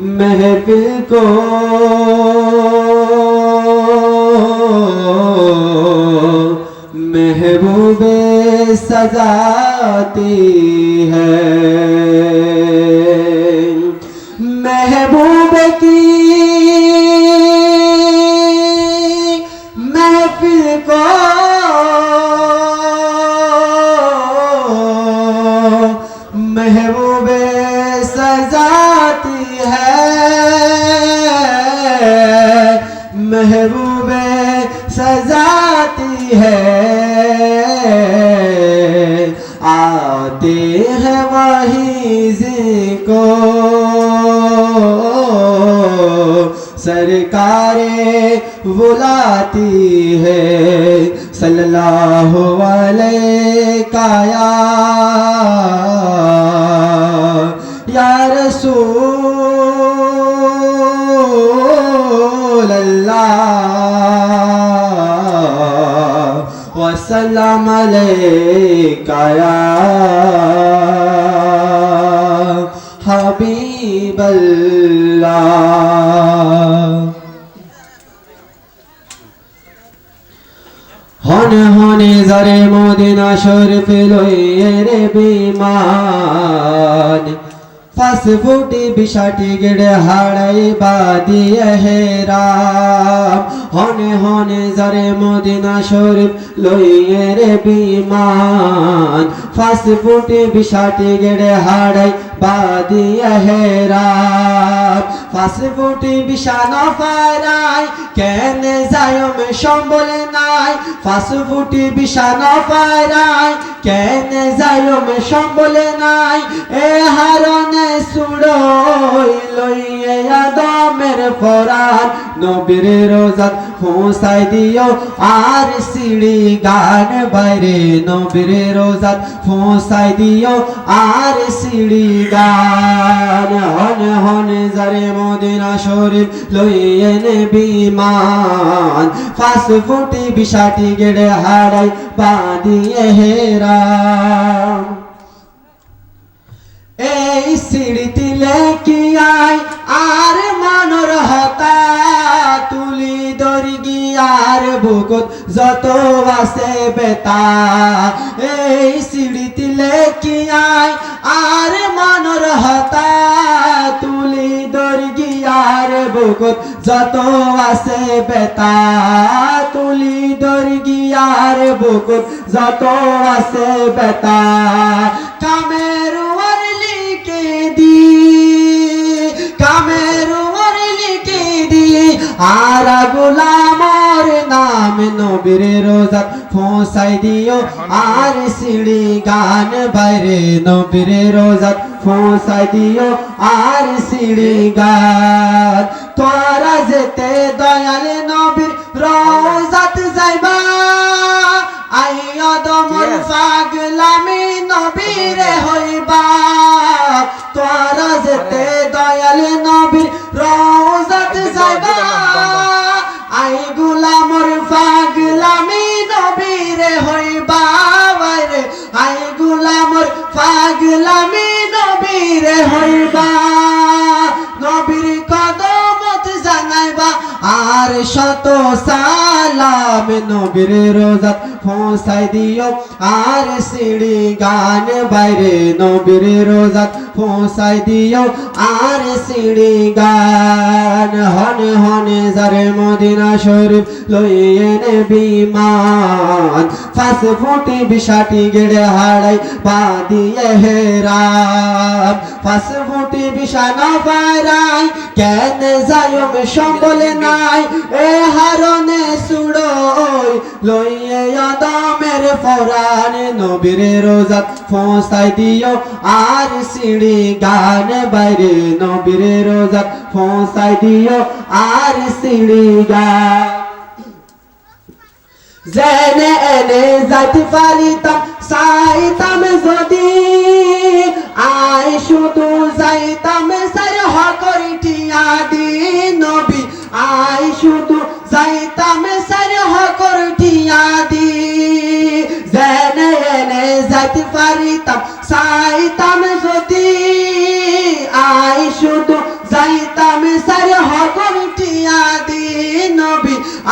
महफिल को। महबूबे सजाती सजाती है। आते हैं वही को। सरकारें बुलाती है। सल्लल्लाहु अलैहि का या या रसूल। وسلم عليك يا حبيب الله হনে হনে যারে মদিনা শরীফ লইয়ে রে বিমান। ফাস ফুটি বিশাটি গেড়ে হাড়াই বাদিয়ে হেরাম হনে হনে যারে মদিনা শরীফ লইয়ে রে বিমান ফাস ফুটি বিশাটি গেড়ে হাড়াই বাদিয়ে হেরাম ফাস ফুটি বিশানো ফারাই কেনে যায়ম সম্বল নাই ফাস ফুটি বিশানো ফারাই কেনে যায়ম সম্বল নাই এ ফরান নবীর রোজাত পৌঁছাই দিও। আর সিঁড়ি গান বাইরে, নবীর রোজাত পৌঁছাই দিও। আর সিঁড়ি গান হন হন যারে মদিনা শরীফ লইয়ে নে বিমান ফাস ফুটি বিশাটি গেড়ে হারাই বাঁধিয়ে হেরাম এই সিঁড়িটি লেকি বুকুত যত আছে বেতা। এই লেকি আয় আর মানর হতা তুলি দরি গিয়ার বুকুত যত আছে বেতা। তুলি দরি গিয়ার বুকুত যত আছে বেতা। কামের নবীর রোজা ফোসাই দিও, আর সিঁড়ি গান বাইরে নবীর রোজা ফোসাই দিও, আর সিঁড়ি গান। তোরা যেতে দয়াল নবীর রোজাত পাগলামি নবীর হইবা নবীর কদমত জানাইবা আর শত সালাম নবীর রোজাত পৌঁছাই দিও। আর সিঁড়ি গান বাইরে নবীর রোজাত পৌঁছাই দিও। আর সিঁড়ি গান হন হনে যারে মদিনা শরীফ লইয়ে বিমান ফাস ফুটি বিশাটি গেড়ে হাড়াই বাদিয়ে হেরাম ফাস ফুটি বিশানা পারাই কেন যায়ম সম্বল নাই? এ লইয়ে আদামের ফরান নবীর রোজাত ফোসাই দিও। আর সিঁড়ি গান বাইরে নবীর রোজাত ফোসাই দিও। আর সিঁড়ি গান। জেনে এনে যাইতে পারিতাম সাইতাম যদি। আই শুধু যাইতাম সার যাইতে পারিতাম, চাইতাম যদি। আই শুধু যাইতাম সারে হকম টিয়া দি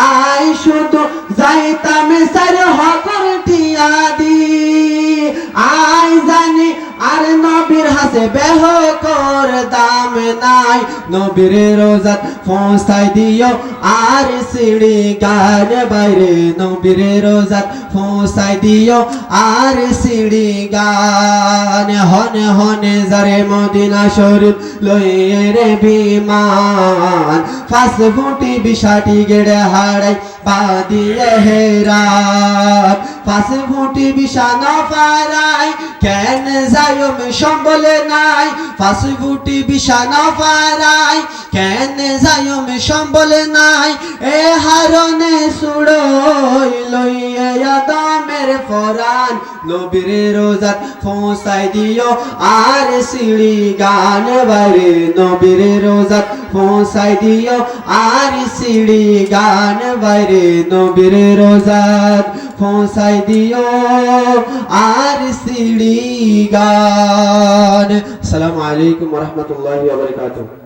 আই শুধু যাইতাম সারে হকম টিয়া দি আই জানি আর নবীর হাসে বেহকম দাম নাই। নবীর রোজাত ফোসাই দিও। আর সিঁড়ি গান বাইরে। নবীর রোজাত ফোসাই দিও। আর সিঁড়ি গান হনে হনে যারে মদিনা শরীফ লইয়ে রে বিমান। ফাঁস ফুটি বিশাটি গেড়ে হাড়াই পা ফাঁস ফুটি বিশান পারাই কেন যায়ম সম্বলে নাই? পাশে ফুটি বিছানা পারাই কেন যায়ম সম্বলে নাই? এ হারনে সুড়ই লইয়ে আদমের ফরান নবীর রোজাত ফোসাই দিও। আর সিঁড়ি গান বারে নবীর রোজাত ফোসাই দিও। আর সিঁড়ি গান বাইরে নবীর রোজাত ফোসাই দিও। আর সিঁড়ি গান। আসসালামু আলাইকুম রহমতুল্লাহি বারাকাতুহু।